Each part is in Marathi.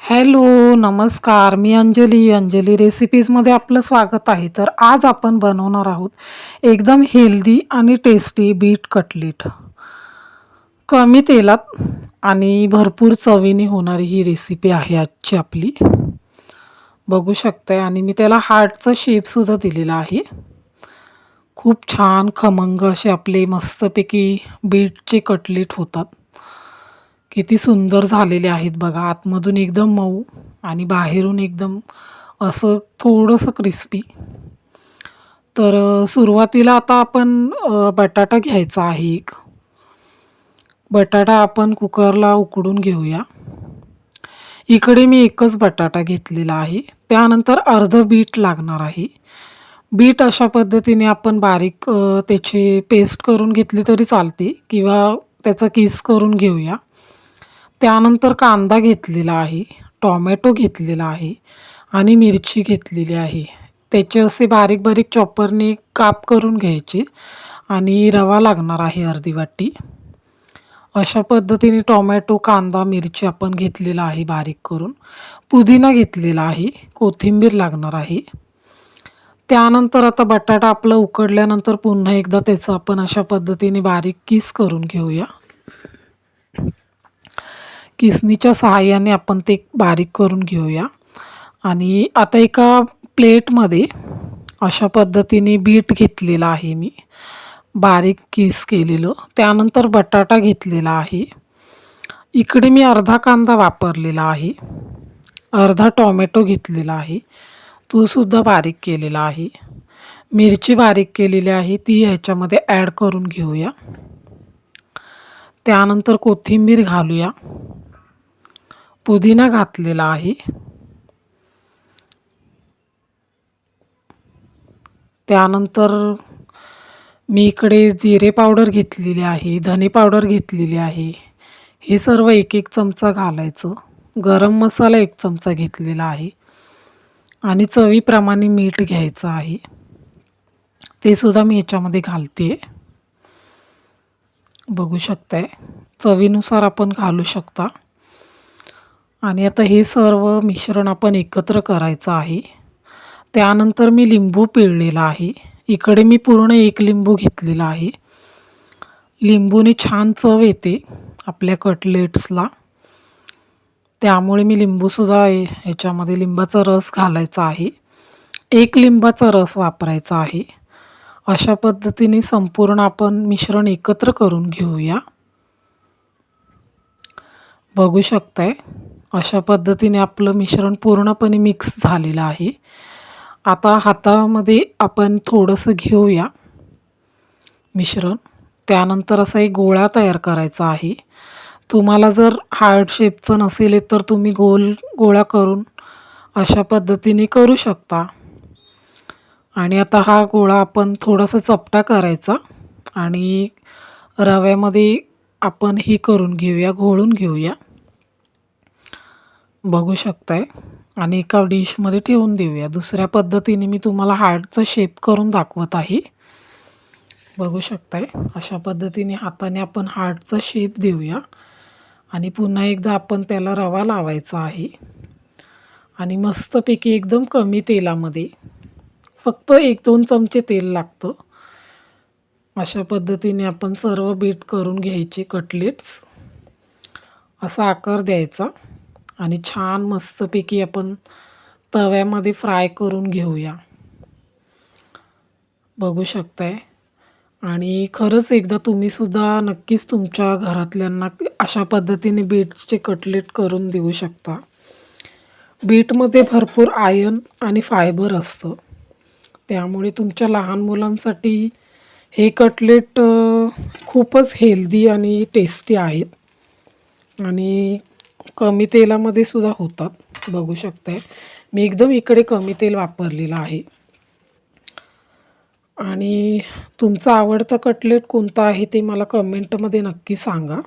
हॅलो नमस्कार. मी अंजली अंजली रेसिपीजमध्ये आपलं स्वागत आहे. तर आज आपण बनवणार आहोत एकदम हेल्दी आणि टेस्टी बीट कटलेट कमी तेलात आणि भरपूर चवीने होणारी ही रेसिपी आहे आजची आपली. बघू शकताय. आणि मी त्याला हार्टचा शेपसुद्धा दिलेला आहे. खूप छान खमंग असे आपले मस्तपैकी बीटचे कटलेट होतात. किती सुंदर झालेले आहेत बघा. आतमधून एकदम मऊ आणि बाहेरून एकदम असं थोडंसं क्रिस्पी तर सुरुवातीला आता आपण बटाटा घ्यायचा आहे एक. बटाटा आपण कुकरला उकडून घेऊया. इकडे मी एकच बटाटा घेतलेला आहे. त्यानंतर अर्ध बीट लागणार आहे. बीट अशा पद्धतीने आपण बारीक त्याची पेस्ट करून घेतली तरी चालते किंवा त्याचा किस करून घेऊया. त्यानंतर कांदा घेतलेला आहे टॉमॅटो घेतलेला आहे आणि मिरची घेतलेली आहे. त्याचे असे बारीक बारीक चॉपरने काप करून घ्यायचे आणि रवा लागणार आहे अर्धी वाटी. अशा पद्धतीने टॉमॅटो कांदा मिरची आपण घेतलेला आहे बारीक करून. पुदिना घेतलेला आहे कोथिंबीर लागणार आहे. त्यानंतर आता बटाटा आपला उकडल्यानंतर पुन्हा एकदा त्याचं आपण अशा पद्धतीने बारीक किस करून घेऊया. किसनीच्या सहाय्याने आपण ते बारीक करून घेऊया. आणि आता एका प्लेटमध्ये अशा पद्धतीने बीट घेतलेला आहे मी. बारीक किस केलेलं. त्यानंतर बटाटा घेतलेला आहे. इकडे मी अर्धा कांदा वापरलेला आहे. अर्धा टॉमॅटो घेतलेला आहे. तूसुद्धा बारीक केलेला आहे. मिरची बारीक केलेली आहे. ती ह्याच्यामध्ये ॲड करून घेऊया. त्यानंतर कोथिंबीर घालूया. पुदिना घातलेला आहे. त्यानंतर मी इकडे जिरे पावडर घेतलेली आहे धने पावडर घेतलेली आहे. हे सर्व एक एक चमचा घालायचं. गरम मसाला एक चमचा घेतलेला आहे. आणि चवीप्रमाणे मीठ घ्यायचं आहे. ते सुद्धा मी याच्यामध्ये घालते. बघू शकताय. चवीनुसार आपण घालू शकता. आणि आता हे सर्व मिश्रण आपण एकत्र करायचं आहे. त्यानंतर मी लिंबू पिळलेला आहे. इकडे मी पूर्ण एक लिंबू घेतलेला आहे. लिंबूने छान चव येते आपल्या कटलेट्सला. त्यामुळे मी लिंबूसुद्धा ह्याच्यामध्ये लिंबाचा रस घालायचा आहे. एक लिंबाचा रस वापरायचा आहे. अशा पद्धतीने संपूर्ण आपण मिश्रण एकत्र करून घेऊया. बघू शकताय? अशा पद्धतीने आपलं मिश्रण पूर्णपणे मिक्स झालेलं आहे. आता हातामध्ये आपण थोडंसं घेऊया मिश्रण. त्यानंतर असा एक गोळा तयार करायचा आहे. तुम्हाला जर हार्ड शेपचं नसेल तर तुम्ही गोल गोळा करून अशा पद्धतीने करू शकता. आणि आता हा गोळा आपण थोडासा चपटा करायचा आणि रव्यामध्ये आपण हे करून घेऊया घोळून घेऊया. बघू शकताय. आणि एका डिशमध्ये ठेवून देऊया. दुसऱ्या पद्धतीने मी तुम्हाला हार्टचा शेप करून दाखवत आहे. बघू शकताय. अशा पद्धतीने हाताने आपण हार्टचा शेप देऊया. आणि पुन्हा एकदा आपण त्याला रवा लावायचा आहे. आणि मस्तपैकी एकदम कमी तेलामध्ये फक्त एक दोन चमचे तेल लागतं. अशा पद्धतीने आपण सर्व बीट करून घ्यायचे कटलेट्स असा आकार द्यायचा. आणि छान मस्तपैकी आपण तव्यामध्ये फ्राय करून घेऊया. बघू शकताय. आणि खरंच एकदा तुम्हीसुद्धा नक्कीच तुमच्या घरातल्यांना अशा पद्धतीने बीटचे कटलेट करून देऊ शकता. बीटमध्ये भरपूर आयन आणि फायबर असतं. त्यामुळे तुमच्या लहान मुलांसाठी हे कटलेट खूपच हेल्दी आणि टेस्टी आहेत. आणि कमी तेलामध्ये सुद्धा होतात. बघू शकताय. मी एकदम इकडे कमी तेल वापरलेलं आहे. आणि तुमचं आवडतं कटलेट कोणतं आहे ते मला कमेंटमध्ये नक्की सांगा.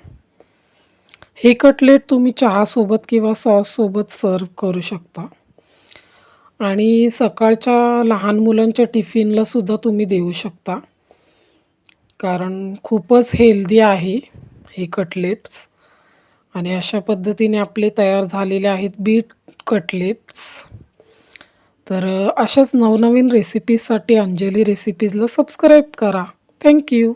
हे कटलेट तुम्ही चहासोबत किंवा सॉससोबत सर्व करू शकता. आणि सकाळच्या लहान मुलांच्या टिफिनला सुद्धा तुम्ही देऊ शकता. कारण खूपच हेल्दी आहे हे कटलेट्स. आणि अशा पद्धतीने आपले तयार झालेले आहेत बीट कटलेट्स. तर अशाच नवनवीन रेसिपीजसाठी अंजली रेसिपीजला सबस्क्राईब करा. Thank you